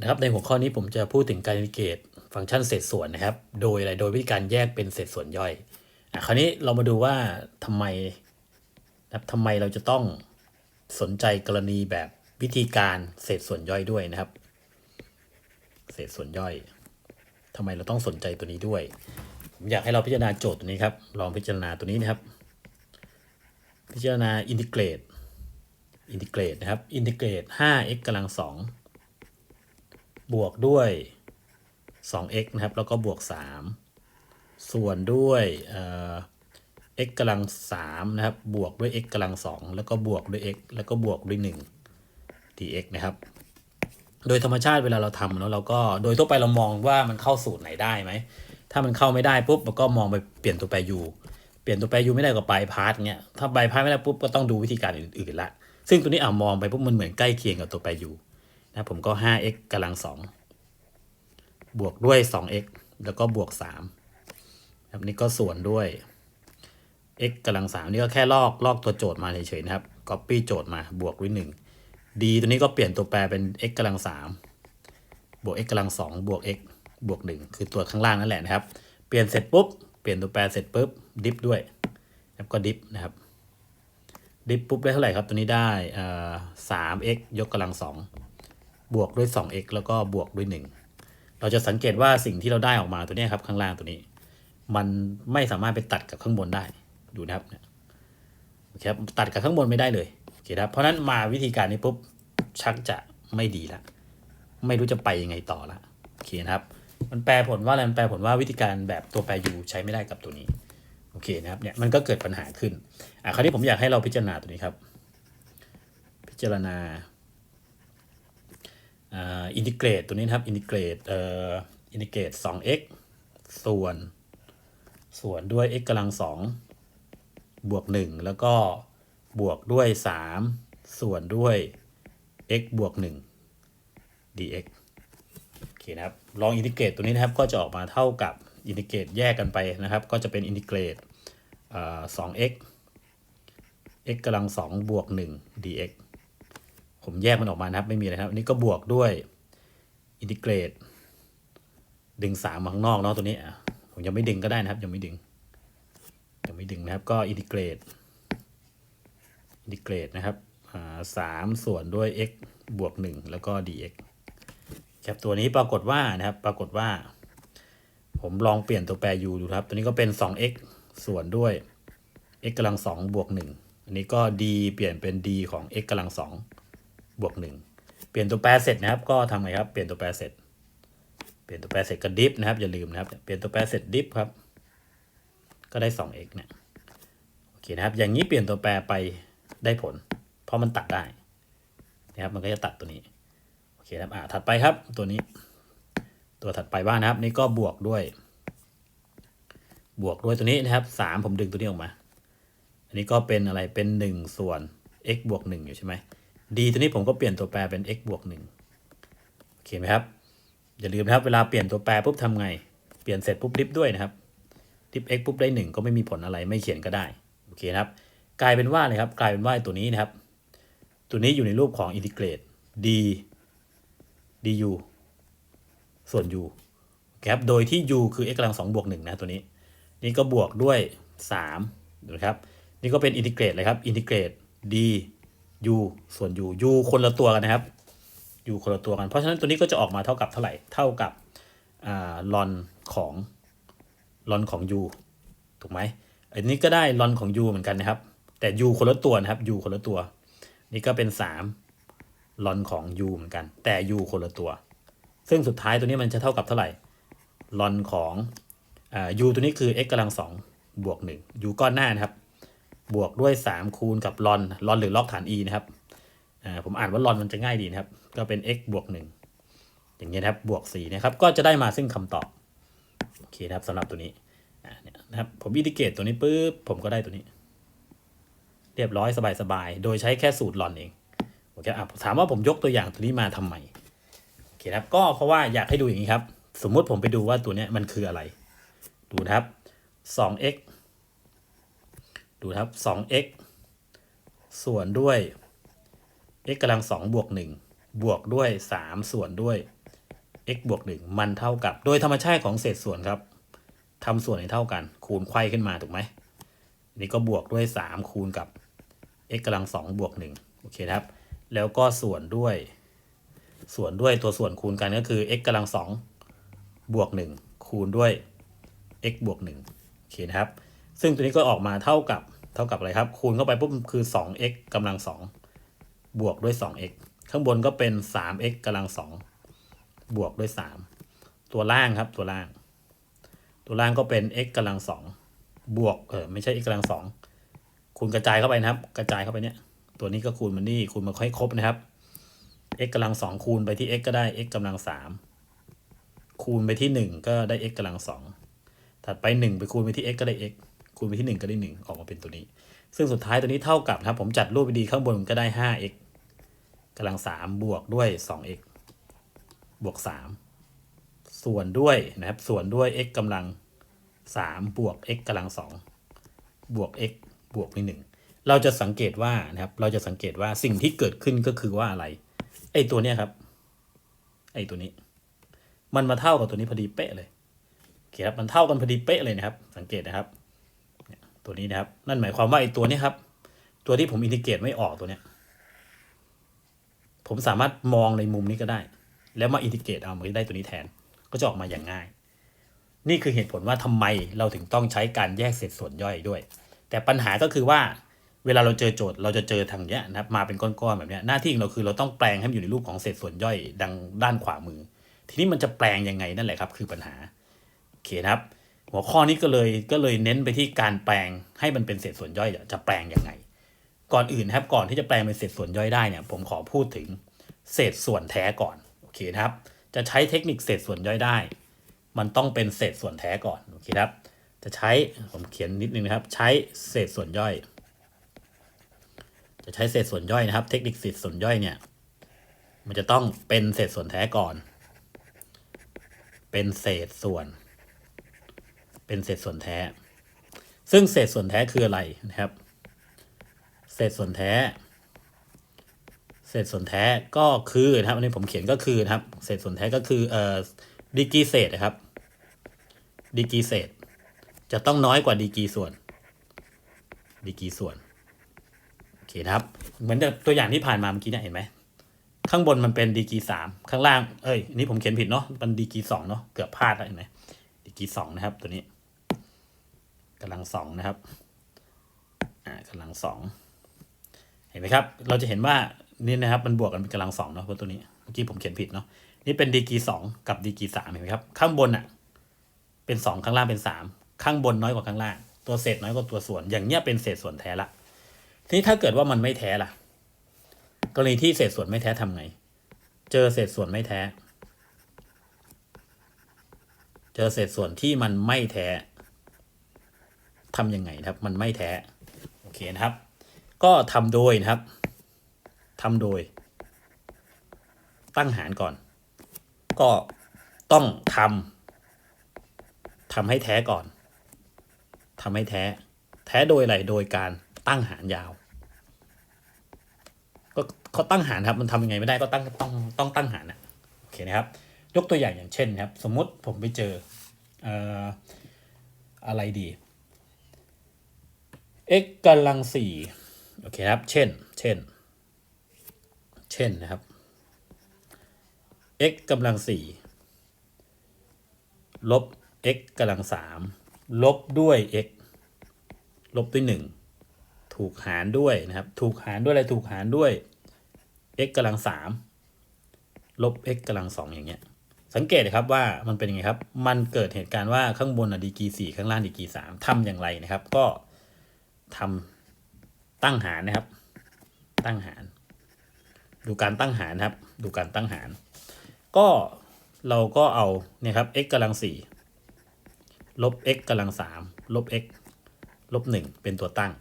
นะครับในหัวข้อนี้ผมจะพูดถึงการอินทิเกรตฟังก์ชันเศษส่วนนะครับ โดยอะไรโดยวิธีการแยกเป็นเศษส่วนย่อยอะคราวนี้เรามาดูว่าทำไมนะครับทำไมเราจะต้องสนใจกรณีแบบวิธีการเศษส่วนย่อยด้วยนะครับ เศษส่วนย่อยทำไมเราต้องสนใจตัวนี้ด้วย ผมอยากให้เราพิจารณาโจทย์ตัวนี้ครับ ลองพิจารณาตัวนี้นะครับ พิจารณาอินทิเกรตอินทิเกรตนะครับอินทิเกรต 5x กำลัง2 บวกด้วย 2x นะครับ แล้วก็บวก 3 ส่วนด้วยเอ่อ x กำลัง3นะครับ บวกด้วย x กำลัง2แล้วก็บวกด้วย x แล้วก็บวกด้วย 1 dx นะครับ โดยธรรมชาติเวลาเราทำแล้วเราก็โดยทั่วไปเรามองว่ามันเข้าสูตรไหนได้ไหม ถ้ามันเข้าไม่ได้ปุ๊บเราก็มองไปเปลี่ยนตัวแปร u เปลี่ยนตัวแปร u ไม่ได้ก็ไปพาร์ทเงี้ย ถ้าไปพาร์ทไม่ได้ปุ๊บก็ต้องดูวิธีการอื่นๆละ ซึ่งตัวนี้อ่ามองไปปุ๊บมันเหมือนใกล้เคียงกับตัวแปร u นะผมก็ 5x กำลัง 2 บวกด้วย 2x แล้วก็บวก3ครับนี่ก็ส่วนด้วย x กำลัง 3 นี่ก็แค่ลอกลอกตัวโจทย์มาเฉยๆนะครับ copy โจทย์มาบวกด้วย 1 d ตัวนี้ก็เปลี่ยนตัวแปรเป็น x กำลัง 3 บวก x กำลัง 2 บวก x บวก 1 คือตัวข้างล่างนั่นแหละนะครับ เปลี่ยนเสร็จปุ๊บ เปลี่ยนตัวแปรเสร็จปุ๊บ ดิฟด้วยแล้วก็ดิฟนะครับดิฟปุ๊บได้เท่าไหร่ครับ ตัวนี้ได้อ่า 3x ยกกำลัง2 บวกด้วย 2x แล้วก็บวกด้วย 1 เราจะสังเกตว่าสิ่งที่เราได้ออกมาตัวนี้ครับข้างล่างตัวนี้ มันไม่สามารถไปตัดกับข้างบนได้ดูนะครับเนี่ยโอเคครับตัดกับข้างบนไม่ได้เลยโอเคครับเพราะฉะนั้นมาวิธีการนี้ปุ๊บชักจะไม่ดีละไม่รู้จะไปยังไงต่อละโอเคนะครับ มันแปลผลว่าอะไรมันแปลผลว่าวิธีการแบบตัวแปร u ใช้ไม่ได้กับตัวนี้โอเคนะครับเนี่ยมันก็เกิดปัญหาขึ้นอะคราวนี้ผมอยากให้เราพิจารณาตัวนี้ครับ พิจารณา อินทิเกรตตัวนี้นะครับอินทิเกรตเอ่ออินทิเกรต 2x ส่วน ส่วนด้วย x กำลัง2บวก 1 แล้วก็บวกด้วย 3 ส่วนด้วย x บวก 1 dx โอเคนะครับ ลองอินทิเกรตตัวนี้นะครับ ก็จะออกมาเท่ากับอินทิเกรตแยกกันไปนะครับ ก็จะเป็นอินทิเกรตเอ่อ 2x x กำลัง2บวก 1 dx ผมแยกมันออกมานะครับ ไม่มีอะไรครับ อันนี้ก็บวกด้วยอินทิเกรต ดึง3มาข้างนอกเนาะตัวนี้ผมยังไม่ดึงก็ได้นะครับ ยังไม่ดึงยังไม่ดึงนะครับ ก็อินทิเกรตอินทิเกรตนะครับสามส่วนด้วย x บวก 1 แล้วก็ dx ครับตัวนี้ปรากฏว่านะครับ ปรากฏว่า ผมลองเปลี่ยนตัวแปร u ดูครับ ตัวนี้ก็เป็น 2x ส่วนด้วย x กำลัง2บวก 1 อันนี้ก็ d เปลี่ยนเป็น d ของ x กำลัง2 บวก1เปลี่ยนตัวแปรเสร็จนะครับ ก็ทำไงครับ เปลี่ยนตัวแปรเสร็จ เปลี่ยนตัวแปรเสร็จก็ดิฟนะครับ อย่าลืมนะครับ เปลี่ยนตัวแปรเสร็จดิฟครับ ก็ได้ 2x เนี่ย โอเคนะครับ อย่างนี้เปลี่ยนตัวแปรไปได้ผล เพราะมันตัดได้นะครับ มันก็จะตัดตัวนี้ โอเคครับ อ่า ถัดไปครับ ตัวนี้ ตัวถัดไปบ้างนะครับ นี่ก็บวกด้วย บวกด้วยตัวนี้นะครับสามผมดึงตัวนี้ออกมา อันนี้ก็เป็นอะไร เป็นหนึ่งส่วน x บวกหนึ่งอยู่ใช่ไหม d ตัวนี้ผมก็เปลี่ยนตัวแปรเป็น x บวกหนึ่งโอเคไหมครับ อย่าลืมนะครับ เวลาเปลี่ยนตัวแปรปุ๊บทำไง เปลี่ยนเสร็จปุ๊บดิฟด้วยนะครับดิฟ x ปุ๊บได้หนึ่งก็ไม่มีผลอะไรไม่เขียนก็ได้โอเคนะครับ กลายเป็นว่าเลยครับกลายเป็นว่าตัวนี้นะครับ ตัวนี้อยู่ในรูปของอินทิเกรต d du ส่วน u ครับโดยที่ u คือ x กำลัง2บวก1นะตัวนี้ นี่ก็บวกด้วย3นะครับ นี่ก็เป็นอินทิเกรตเลยครับ อินทิเกรต d u ส่วน u u คนละตัวกันนะครับ u คนละตัวกัน เพราะฉะนั้นตัวนี้ก็จะออกมาเท่ากับเท่าไหร่ เท่ากับอ่าลอนของลอนของ u ถูกไหมอันนี้ก็ได้ลอนของ u เหมือนกันนะครับ แต่ u คนละตัวนะครับ u คนละตัว นี่ก็เป็น 3ลอนของ u เหมือนกัน แต่ u คนละตัว ซึ่งสุดท้ายตัวนี้มันจะเท่ากับเท่าไหร่ลอนของอ่า u ตัวนี้คือ x กำลัง2บวก1 u ก้อนหน้านะครับ บวกด้วย 3 คูณกับลอนลอนหรือล็อกฐาน e นะครับผมอ่านว่าลอนมันจะง่ายดีนะครับ ก็เป็น x บวก 1 อย่างเงี้ยนะครับบวก4นะครับก็จะได้มาซึ่งคำตอบโอเคนะครับสำหรับตัวนี้เนี่ยนะครับผมอินทิเกรตตัวนี้ปุ๊บผมก็ได้ตัวนี้ เรียบร้อยสบายๆ โดยใช้แค่สูตรลอนเองโอเคอะถามว่าผมยกตัวอย่างตัวนี้มาทำไมโอเคครับก็เพราะว่าอยากให้ดูอย่างนี้ครับ สมมุติผมไปดูว่าตัวเนี้ยมันคืออะไร ดูนะครับ 2x ดูครับ 2x ส่วนด้วย x กำลัง2บวก1บวกด้วย 3 ส่วนด้วย x บวกหนึ่งมันเท่ากับ โดยธรรมชาติของเศษส่วนครับทำส่วนให้เท่ากัน คูณไขว้ขึ้นมาถูกไหมนี่ก็บวกด้วย 3 คูณกับ x กำลังสองบวกหนึ่งโอเคครับ แล้วก็ส่วนด้วย ส่วนด้วยตัวส่วนคูณกันก็คือ x กำลังสองบวกหนึ่งคูณด้วย x บวกหนึ่งโอเคนะครับ ซึ่งตัวนี้ก็ออกมาเท่ากับเท่ากับอะไรครับ คูณเข้าไปปุ๊บคือ 2x กำลังสองบวกด้วย 2x ข้างบนก็เป็น 3x กำลังสองบวกด้วย 3 ตัวล่างครับตัวล่าง ตัวล่างก็เป็น x กำลังสองบวกเออไม่ใช่ x กำลังสองคูณกระจายเข้าไปนะครับ กระจายเข้าไปเนี่ย ตัวนี้ก็คูณมันนี่คูณมาค่อยครบนะครับ x กำลังสองคูณไปที่ x ก็ได้ x กำลังสามคูณไปที่หนึ่งก็ได้ x กำลังสองถัดไปหนึ่งไปคูณไปที่ x ก็ได้ x คูณไปที่หนึ่งก็ได้หนึ่งออกมาเป็นตัวนี้ ซึ่งสุดท้ายตัวนี้เท่ากับนะครับ ผมจัดรูปไปดีข้างบนก็ได้ห้า x กำลังสามบวกด้วยสอง x บวกสามส่วนด้วยนะครับ ส่วนด้วย x กำลังสามบวก x กำลังสองบวก x บวกไปหนึ่งเราจะสังเกตว่านะครับ เราจะสังเกตว่าสิ่งที่เกิดขึ้นก็คือว่าอะไร ไอ้ตัวเนี้ยครับ ไอ้ตัวนี้ มันมาเท่ากับตัวนี้พอดีเป๊ะเลยโอเคครับ มันเท่ากันพอดีเป๊ะเลยนะครับ สังเกตนะครับ ตัวนี้นะครับ นั่นหมายความว่าไอ้ตัวนี้ครับ ตัวที่ผมอินทิเกรตไม่ออกตัวเนี้ย ผมสามารถมองในมุมนี้ก็ได้ แล้วมาอินทิเกรตเอามันได้ตัวนี้แทน ก็จะออกมาอย่างง่าย นี่คือเหตุผลว่าทำไมเราถึงต้องใช้การแยกเศษส่วนย่อยด้วย แต่ปัญหาก็คือว่าเวลาเราเจอโจทย์เราจะเจอทางเนี้ยนะครับมาเป็นก้อนๆแบบเนี้ยหน้าที่ของเราคือเราต้องแปลงให้มันอยู่ในรูปของเศษส่วนย่อยดังด้านขวามือ ทีนี้มันจะแปลงยังไงนั่นแหละครับ คือปัญหาโอเคนะครับ หัวข้อนี้ก็เลยก็เลยเน้นไปที่การแปลงให้มันเป็นเศษส่วนย่อยจะแปลงยังไง ก่อนอื่นนะครับก่อนที่จะแปลงเป็นเศษส่วนย่อยได้เนี่ยผมขอพูดถึงเศษส่วนแท้ก่อนโอเคนะครับ จะใช้เทคนิคเศษส่วนย่อยได้ มันต้องเป็นเศษส่วนแท้ก่อนโอเคครับ จะใช้ผมเขียนนิดนึงนะครับ ใช้เศษส่วนย่อย จะใช้เศษส่วนย่อยนะครับ เทคนิคเศษส่วนย่อยเนี่ยมันจะต้องเป็นเศษส่วนแท้ก่อน เป็นเศษส่วน เป็นเศษส่วนแท้ ซึ่งเศษส่วนแท้คืออะไรนะครับ เศษส่วนแท้ เศษส่วนแท้ก็คือนะครับ อันนี้ผมเขียนก็คือนะครับ เศษส่วนแท้ก็คือเอ่อดีกีเศษนะครับ ดีกีเศษ จะต้องน้อยกว่าดีกีส่วน ดีกีส่วนโอเคนะครับ เหมือนตัวอย่างที่ผ่านมาเมื่อกี้เนี่ยเห็นไหมข้างบนมันเป็นดีกีสามข้างล่าง เอ้ย นี่ผมเขียนผิดเนาะ มันดีกีสองเนาะ เกือบพลาดแล้วเห็นไหมดีกีสองนะครับตัวนี้ กำลังสองนะครับอ่ากำลังสองเห็นไหมครับ เราจะเห็นว่านี่นะครับมันบวกกันเป็นกำลังสองเนาะเพราะตัวนี้เมื่อกี้ผมเขียนผิดเนาะนี่เป็นดีกีสองกับดีกีสามเห็นไหมครับ ข้างบนอะเป็นสองข้างล่างเป็นสามข้างบนน้อยกว่าข้างล่าง ตัวเศษน้อยกว่าตัวส่วน อย่างเนี้ยเป็นเศษส่วนแท้ละทีนี้ถ้าเกิดว่ามันไม่แท้ล่ะกรณีที่เศษส่วนไม่แท้ทำไง เจอเศษส่วนไม่แท้ เจอเศษส่วนที่มันไม่แท้ ทำยังไงนะครับ มันไม่แท้ โอเคนะครับ ก็ทำโดยนะครับทำโดย ตั้งหารก่อน ก็ต้องทำทำให้แท้ก่อนทำให้แท้ แท้โดยอะไรโดยการตั้งหารยาว ก็เขาตั้งหารครับ มันทำยังไงไม่ได้ก็ตั้งต้องต้องตั้งหารนะโอเคนะครับ ยกตัวอย่างอย่างเช่นนะครับ สมมุติผมไปเจออออะไรดี x กำลังสี่โอเคครับ เช่น เช่น เช่นนะครับ x กำลังสี่ลบ x กำลังสามลบด้วย x ลบด้วยหนึ่งถูกหารด้วยนะครับ ถูกหารด้วยอะไรถูกหารด้วย x กำลังสามลบ x กำลังสองอย่างเงี้ย สังเกตนะครับว่ามันเป็นยังไงครับ มันเกิดเหตุการณ์ว่าข้างบนอะดีกีสี่ข้างล่างดีกีสามทำอย่างไรนะครับ ก็ ทำตั้งหารนะครับ ตั้งหาร ดูการตั้งหารนะครับ ดูการตั้งหาร ก็เราก็เอาเนี่ยครับ x กำลังสี่ลบ x กำลังสามลบ x ลบหนึ่งเป็นตัวตั้ง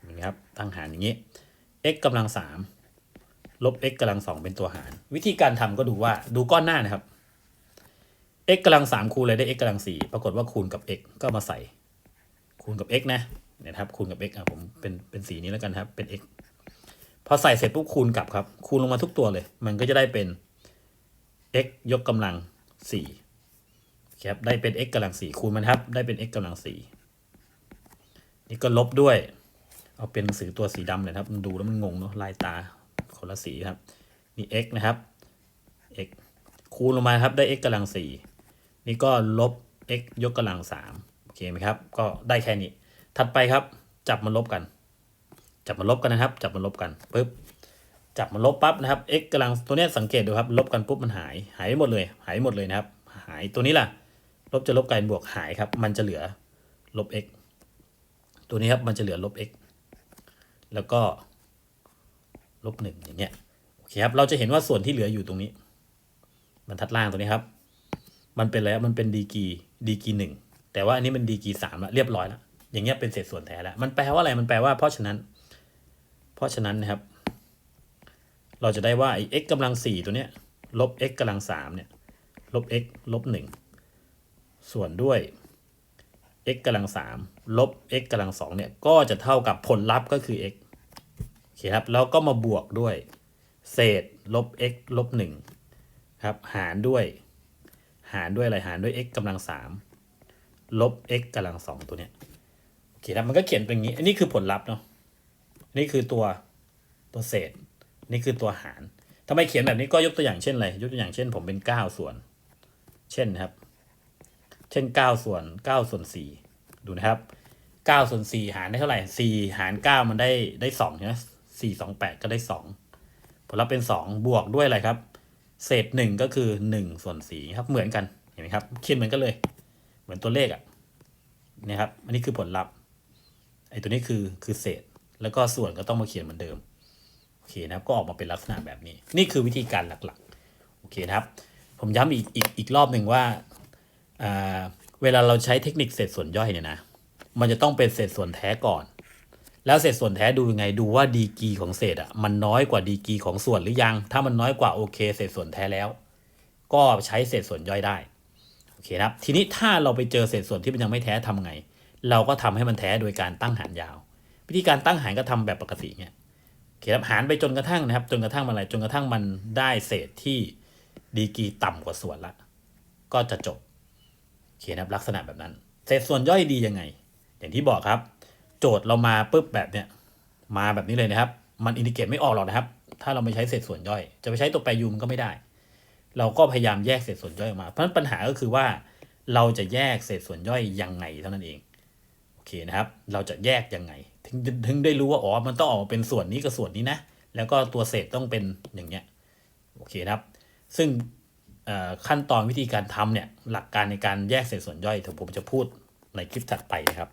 เห็นะครับตั้งหารอย่างนี้ x กำลังสามลบ x กำลังสองเป็นตัวหาร วิธีการทำก็ดูว่าดูก้อนหน้านะครับ x กำลังสามคูณอะไรได้ x กำลังสี่ปรากฏว่าคูณกับ x ก็มาใส่ คูณกับ x นะนะครับคูณกับ x อะผมเป็นเป็นสีนี้แล้วกันครับ เป็น x พอใส่เสร็จปุ๊บคูณกลับครับ คูณลงมาทุกตัวเลย มันก็จะได้เป็น x ยกกำลังสี่ครับได้เป็น x กำลังสี่คูณมันครับ ได้เป็น x กำลังสี่นี่ก็ลบด้วย เอาเป็นหนังสือตัวสีดำเลยครับ มันดูแล้วมันงงเนาะลายตาคนละสีครับนี่ x นะครับ x คูณลงมาครับได้ x กำลังสี่นี่ก็ลบ x ยกกำลังสาม เคไหมครับ ก็ได้แค่นี้ ถัดไปครับ จับมาลบกัน จับมาลบกันนะครับ จับมาลบกันปึ๊บจับมาลบปั๊บนะครับ x กำลังตัวนี้สังเกตดูครับ ลบกันปุ๊บมันหาย หายหมดเลย หายหมดเลยนะครับ หายตัวนี้ล่ะ ลบจะลบกลายเป็นบวกหายครับ มันจะเหลือลบ x ตัวนี้ครับมันจะเหลือลบ x แล้วก็ลบหนึ่งอย่างเงี้ยโอเคครับ เราจะเห็นว่าส่วนที่เหลืออยู่ตรงนี้ บรรทัดล่างตัวนี้ครับ มันเป็นอะไรมันเป็นดีกีดีกีหนึ่ง แต่ว่าอันนี้มันดีกีสามละเรียบร้อยแล้วอย่างเงี้ยเป็นเศษส่วนแท้แล้วมันแปลว่าอะไรมันแปลว่าเพราะฉะนั้น เพราะฉะนั้นนะครับ เราจะได้ว่าไอ้ x กำลังสี่ตัวเนี้ยลบ x กำลังสามเนี่ยลบ x ลบหนึ่งส่วนด้วย x กำลังสามลบ x กำลังสองเนี่ยก็จะเท่ากับผลลัพธ์ก็คือ x โอเคครับแล้วก็มาบวกด้วย เศษลบ x ลบหนึ่งครับหารด้วย หารด้วยอะไรหารด้วย x กำลังสาม ลบ x กำลังสองตัวเนี้ยโอเคครับมันก็เขียนเป็นอย่างนี้ อันนี้คือผลลัพธ์เนาะอันนี่คือตัวตัวเศษ นี่คือตัวหารทำไมเขียนแบบนี้ก็ยกตัวอย่างเช่นอะไรยกตัวอย่างเช่น ผมเป็นเก้าส่วน เช่นนะครับ เช่นเก้าส่วนเก้าส่วนสี่ดูนะครับเก้าส่วนสี่หารได้เท่าไหร่สี่หารเก้ามันได้ได้สองใช่ไหมสี่สองแปดก็ได้สองผลลัพธ์เป็นสองบวกด้วยอะไรครับ เศษหนึ่งก็คือหนึ่งส่วนสี่ครับเหมือนกันเห็นไหมครับเขียนเหมือนกันเลย เหมือนตัวเลขอะเนี่ยครับ อันนี้คือผลลัพธ์ไอ้ตัวนี้คือคือเศษ แล้วก็ส่วนก็ต้องมาเขียนเหมือนเดิมโอเคนะครับ ก็ออกมาเป็นลักษณะแบบนี้ นี่คือวิธีการหลักๆโอเคนะครับ ผมย้ำอีกอีกอีกรอบหนึ่งว่าเวลาเราใช้เทคนิคเศษส่วนย่อยเนี่ยนะ มันจะต้องเป็นเศษส่วนแท้ก่อน แล้วเศษส่วนแท้ดูยังไงดูว่าดีกีของเศษอะมันน้อยกว่าดีกีของส่วนหรือยัง ถ้ามันน้อยกว่าโอเค เศษส่วนแท้แล้ว ก็ใช้เศษส่วนย่อยได้ โอเคครับ ทีนี้ถ้าเราไปเจอเศษส่วนที่มันยังไม่แท้ทำไง เราก็ทำให้มันแท้โดยการตั้งหารยาว วิธีการตั้งหารก็ทำแบบปกติเนี่ยโอเคครับหารไปจนกระทั่งนะครับ จนกระทั่งมันอะไรจนกระทั่งมันได้เศษที่ดีกรีต่ำกว่าส่วนละ ก็จะจบโอเคนะครับลักษณะแบบนั้น เศษส่วนย่อยดียังไง อย่างที่บอกครับ โจทย์เรามาปุ๊บแบบเนี้ยมาแบบนี้เลยนะครับ มันอินดิเกตไม่ออกหรอกนะครับ ถ้าเราไม่ใช้เศษส่วนย่อย จะไปใช้ตัวแปรยูมันก็ไม่ได้ เราก็พยายามแยกเศษส่วนย่อยออกมา เพราะฉะนั้นปัญหาก็คือว่า เราจะแยกเศษส่วนย่อยยังไงเท่านั้นเองโอเคนะครับ เราจะแยกยังไง ถึงถึงได้รู้ว่าอ๋อมันต้องออกมาเป็นส่วนนี้กับส่วนนี้นะแล้วก็ตัวเศษต้องเป็นอย่างเงี้ยโอเคนะครับ ซึ่งขั้นตอนวิธีการทำเนี่ยหลักการในการแยกเศษส่วนย่อยเดี๋ยวผมจะพูดในคลิปถัดไปนะครับ